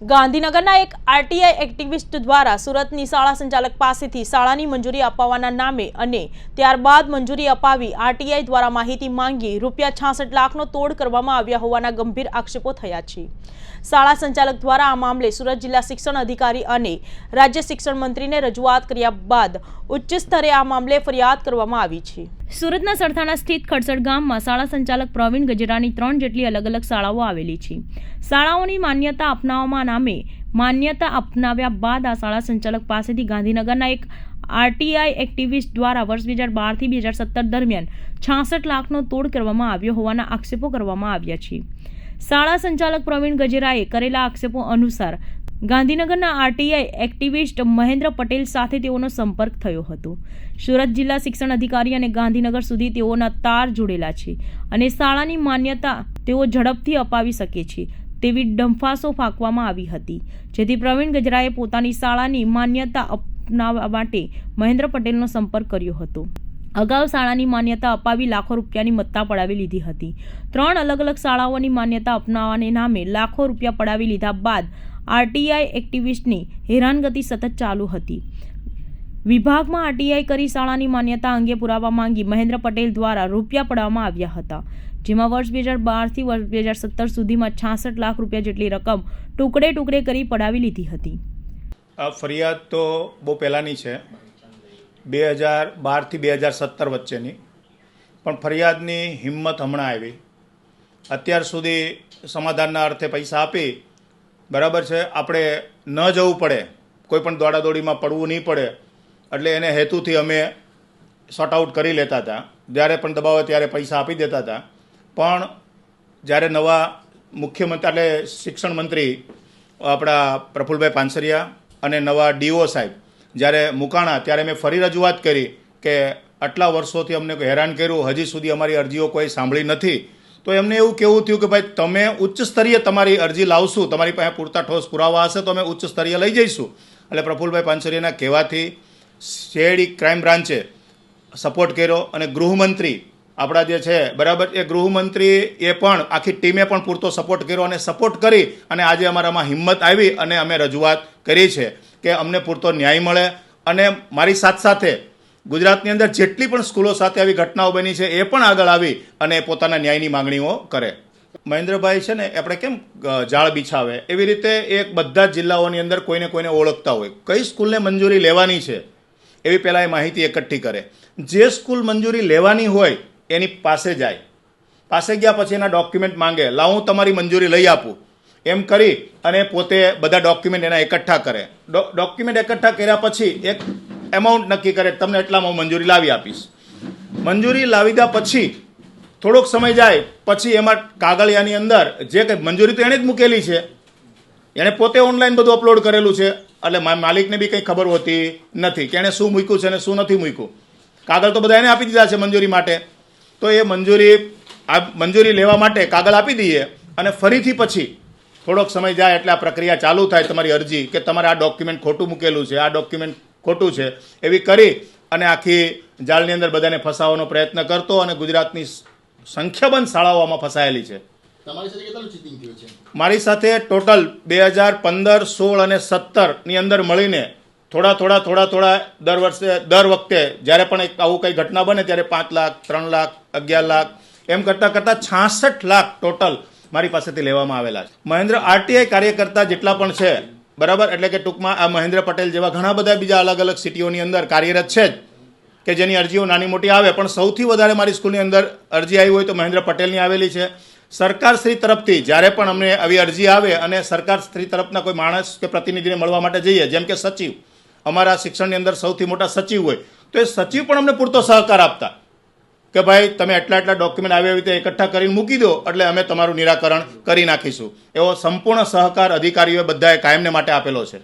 ગાંધીનગરના એક RTI activist દ્વારા સુરતની શાળા સંચાલક પાસેથી શાળાની મંજૂરી અપાવવાના નામે અને ત્યારબાદ મંજૂરી અપાવી આરટીઆઈ દ્વારા માહિતી માંગી રૂપિયા છાસઠ લાખનો તોડ કરવામાં આવ્યા હોવાના ગંભીર આક્ષેપો થયા છે. શાળા સંચાલક દ્વારા આ મામલે સુરત જિલ્લા શિક્ષણ અધિકારી અને રાજ્ય શિક્ષણ મંત્રીને રજૂઆત કર્યા બાદ ઉચ્ચ સ્તરે આ મામલે ફરિયાદ કરવામાં આવી છે. સુરતના સરથાણા સ્થિત ખડસડ ગામમાં શાળા સંચાલક પ્રવીણ ગજેરાની ત્રણ જેટલી અલગ અલગ શાળાઓ આવેલી છે. શાળાઓની માન્યતા અપનાવવા નામે માન્યતા અપનાવ્યા બાદ આ શાળા સંચાલક પાસેથી ગાંધીનગરના એક આરટીઆઈ એક્ટિવિસ્ટ દ્વારા વર્ષ બે હજાર બારથી બે હજાર સત્તર દરમિયાન છાસઠ લાખનો તોડ કરવામાં આવ્યો હોવાના આક્ષેપો કરવામાં આવ્યા છે. શાળા સંચાલક પ્રવીણ ગજેરાએ કરેલા આક્ષેપો અનુસાર ગાંધીનગરના આરટીઆઈ એક્ટિવિસ્ટ મહેન્દ્ર પટેલ સાથે તેઓનો સંપર્ક થયો હતો. સુરત જિલ્લા શિક્ષણ અધિકારી અને ગાંધીનગર સુધી તેઓના તાર જોડેલા છે અને શાળાની માન્યતા તેઓ ઝડપથી અપાવી શકે છે. તેવી ડંફાસો ફાંકવામાં આવી હતી. જેથી પ્રવીણ ગજરાએ પોતાની શાળાની માન્યતા અપનાવવા માટે મહેન્દ્ર પટેલનો સંપર્ક કર્યો હતો. અગાઉ શાળાની માન્યતા અપાવી લાખો રૂપિયાની મત્તા પડાવી લીધી હતી. ત્રણ અલગ અલગ શાળાઓની માન્યતા અપનાવવાને નામે લાખો રૂપિયા પડાવી લીધા બાદ આરટીઆઈ એક્ટિવિસ્ટની હેરાનગતિ સતત ચાલુ હતી. વિભાગમાં આરટીઆઈ કરી શાળાની માન્યતા અંગે પુરાવા માંગી મહેન્દ્ર પટેલ દ્વારા રૂપિયા પડાવવામાં આવ્યા હતા. જેમાં વર્ષ બે હજાર બારથી વર્ષ બે હજાર સત્તર સુધીમાં છાસઠ લાખ રૂપિયા જેટલી રકમ ટુકડે ટુકડે કરી પડાવી લીધી હતી. આ ફરિયાદ તો બહુ પહેલાંની છે. બે હજાર બારથી બે હજાર સત્તર વચ્ચેની. પણ ફરિયાદની હિંમત હમણાં આવી. અત્યાર સુધી સમાધાનના અર્થે પૈસા આપી, બરાબર છે, આપણે ન જવું પડે, કોઈ પણ દોડાદોડીમાં પડવું નહીં પડે એટલે એને હેતુથી અમે શોર્ટ આઉટ કરી લેતા હતા. જ્યારે પણ દબાવે ત્યારે પૈસા આપી દેતા હતા. પણ જ્યારે નવા મુખ્યમંત્રી એટલે શિક્ષણ મંત્રી આપણા પ્રફુલભાઈ પાનસરિયા અને નવા ડીઓ સાહેબ જ્યારે મુકાણા ત્યારે મેં ફરી રજૂઆત કરી કે આટલા વર્ષોથી અમને હેરાન કર્યું, હજી સુધી અમારી અરજીઓ કોઈ સાંભળી નથી. તો એમને એવું કેવું થયું કે ભાઈ, તમે ઉચ્ચ સ્તરીય તમારી અરજી લાવશું, તમારી પાસે પૂરતા ઠોસ પુરાવા હશે, તો અમે ઉચ્ચ સ્તરીય લઈ જઈશું. એટલે પ્રફુલભાઈ પાનસરિયાના કહેવાથી સીઆઈડી ક્રાઇમ બ્રાન્ચે સપોર્ટ કર્યો અને ગૃહમંત્રી આપણા જે છે, બરાબર, એ ગૃહમંત્રી એ પણ આખી ટીમે પણ પૂરતો સપોર્ટ કર્યો અને સપોર્ટ કરી અને આજે અમારામાં હિંમત આવી અને અમે રજૂઆત કરી છે કે અમને પૂરતો ન્યાય મળે. અને મારી સાથ સાથે ગુજરાતની અંદર જેટલી પણ સ્કૂલો સાથે આવી ઘટનાઓ બની છે, એ પણ આગળ આવી અને પોતાના ન્યાયની માંગણીઓ કરે. મહેન્દ્રભાઈ છે ને, આપણે કેમ જાળ બિછાવે? એવી રીતે એક બધા જ જિલ્લાઓની અંદર કોઈને કોઈને ઓળખતા હોય. કઈ સ્કૂલને મંજૂરી લેવાની છે? એવી પહેલાં એ માહિતી એકઠી કરે. જે સ્કૂલ મંજૂરી લેવાની હોય, એની પાસે જાય. પાસે ગયા પછી એના ડોક્યુમેન્ટ માંગે. લાવ હું તમારી મંજૂરી લઈ આપું. એમ કરી અને પોતે બધા ડોક્યુમેન્ટ એના એકઠા કરે. ડોક્યુમેન્ટ એકઠા કર્યા પછી એક એમાઉન્ટ નક્કી કરે તમને એટલામાં હું મંજૂરી લાવી આપીશ. મંજૂરી લાવી દા પછી થોડોક સમય જાય. પછી એમાં કાગળિયાની અંદર જે કંઈ મંજૂરી તો એણે જ મૂકેલી છે. એણે પોતે ઓનલાઈન બધું અપલોડ કરેલું છે. એટલે માલિકને બી કંઈ ખબર હોતી નથી. કે એણે શું મૂક્યું છે અને શું નથી મૂક્યું. કાગળ તો બધા એને આપી દીધા છે મંજૂરી માટે. તો એ મંજૂરી આ મંજૂરી લેવા માટે કાગળ આપી દઈએ અને ફરીથી પછી થોડોક સમય જાય એટલે આ પ્રક્રિયા ચાલુ થાય તમારી અરજી કે તમારે આ ડોક્યુમેન્ટ ખોટું મૂકેલું છે, આ ડોક્યુમેન્ટ ખોટું છે, એવી કરી અને આખી જાળની અંદર બધાને ફસાવવાનો પ્રયત્ન કરતો અને ગુજરાતની સંખ્યાબંધ શાળાઓ આમાં ફસાયેલી છે. મારી સાથે ટોટલ બે હજાર પંદર, સોળ અને સત્તરની અંદર મળીને થોડા થોડા થોડા થોડા દર વર્ષે, દર વખતે જ્યારે પણ એક આવું કંઈ ઘટના બને ત્યારે પાંચ લાખ, ત્રણ લાખ, અગિયાર લાખ, એમ કરતાં કરતાં છાસઠ લાખ ટોટલ મારી પાસેથી લેવામાં આવેલા છે. મહેન્દ્ર આરટીઆઈ કાર્યકર્તા જેટલા પણ છે, બરાબર? એટલે કે ટૂંકમાં આ મહેન્દ્ર પટેલ જેવા ઘણા બધા બીજા અલગ અલગ સિટીઓની અંદર કાર્યરત છે જ, કે જેની અરજીઓ નાની મોટી આવે, પણ સૌથી વધારે મારી સ્કૂલની અંદર અરજી આવી હોય તો મહેન્દ્ર પટેલની આવેલી છે. સરકારશ્રી તરફથી, જ્યારે પણ અમને આવી અરજી આવે અને સરકારશ્રી તરફના કોઈ માણસ કે પ્રતિનિધિને મળવા માટે જઈએ, જેમ કે સચિવ, અમારા શિક્ષણની અંદર સૌથી મોટા સચિવ હોય, તો એ સચિવ પણ અમને પૂરતો સહકાર આપતા કે ભાઈ, તમે એટલા એટલા ડોક્યુમેન્ટ આવી રીતે એકઠા કરીને મૂકી દો, એટલે અમે તમારું નિરાકરણ કરી નાખીશું. એવો સંપૂર્ણ સહકાર અધિકારીઓએ બધાએ કાયમને માટે આપેલો છે.